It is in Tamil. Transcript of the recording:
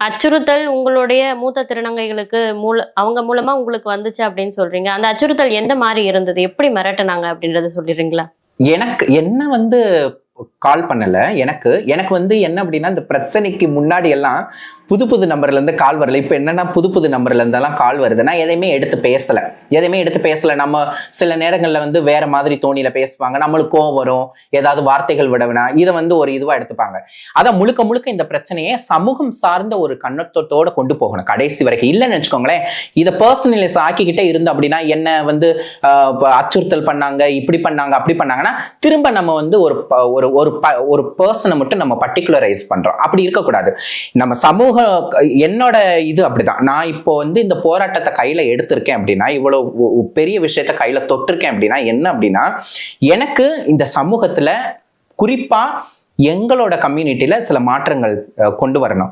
அச்சுறுத்தல் உங்களுடைய மூத்த திருநங்கைகளுக்கு மூல அவங்க மூலமா உங்களுக்கு வந்துச்சு அப்படின்னு சொல்றீங்க. அந்த அச்சுறுத்தல் எந்த மாதிரி இருந்தது? எப்படி மிரட்டினாங்க அப்படின்றத சொல்லிடுறீங்களா? எனக்கு என்ன வந்து கால் பண்ணல எனக்கு எனக்கு வந்து என்ன அப்படின்னா இந்த பிரச்சனைக்கு முன்னாடி எல்லாம் புது புது நம்பர்ல இருந்து கால் வரல. இப்போ என்னென்னா புது புது நம்பர்ல இருந்தெல்லாம் கால் வருதுன்னா எதையுமே எடுத்து பேசல. எதையுமே எடுத்து பேசலை. நம்ம சில நேரங்களில் வந்து வேற மாதிரி தோணியில் பேசுவாங்க. நம்மளுக்கு கோவம் வரும். ஏதாவது வார்த்தைகள் விடவினா இதை வந்து ஒரு இதுவாக எடுத்துப்பாங்க. அதான் முழுக்க முழுக்க இந்த பிரச்சனையை சமூகம் சார்ந்த ஒரு கண்ணோட்டத்தோட கொண்டு போகணும். கடைசி வரைக்கும். இல்லைன்னு வச்சுக்கோங்களேன் இதை பர்சனலைஸ் ஆக்கிக்கிட்டே இருந்து அப்படின்னா என்ன வந்து அச்சுறுத்தல் பண்ணாங்க இப்படி பண்ணாங்க அப்படி பண்ணாங்கன்னா திரும்ப நம்ம வந்து ஒரு ப- ஒரு ஒரு ப- ஒரு பர்சனை மட்டும் நம்ம பர்டிகுலரைஸ் பண்றோம். அப்படி இருக்கக்கூடாது. நம்ம சமூக என்னோட இது அப்படிதான். நான் இப்போ வந்து இந்த போராட்டத்தை கையில எடுத்திருக்கேன் அப்படின்னா இவ்வளவு பெரிய விஷயத்த கையில தொட்டிருக்கேன் அப்படின்னா என்ன அப்படின்னா எனக்கு இந்த சமூகத்துல குறிப்பா எங்களோட கம்யூனிட்டியில சில மாற்றங்கள் கொண்டு வரணும்.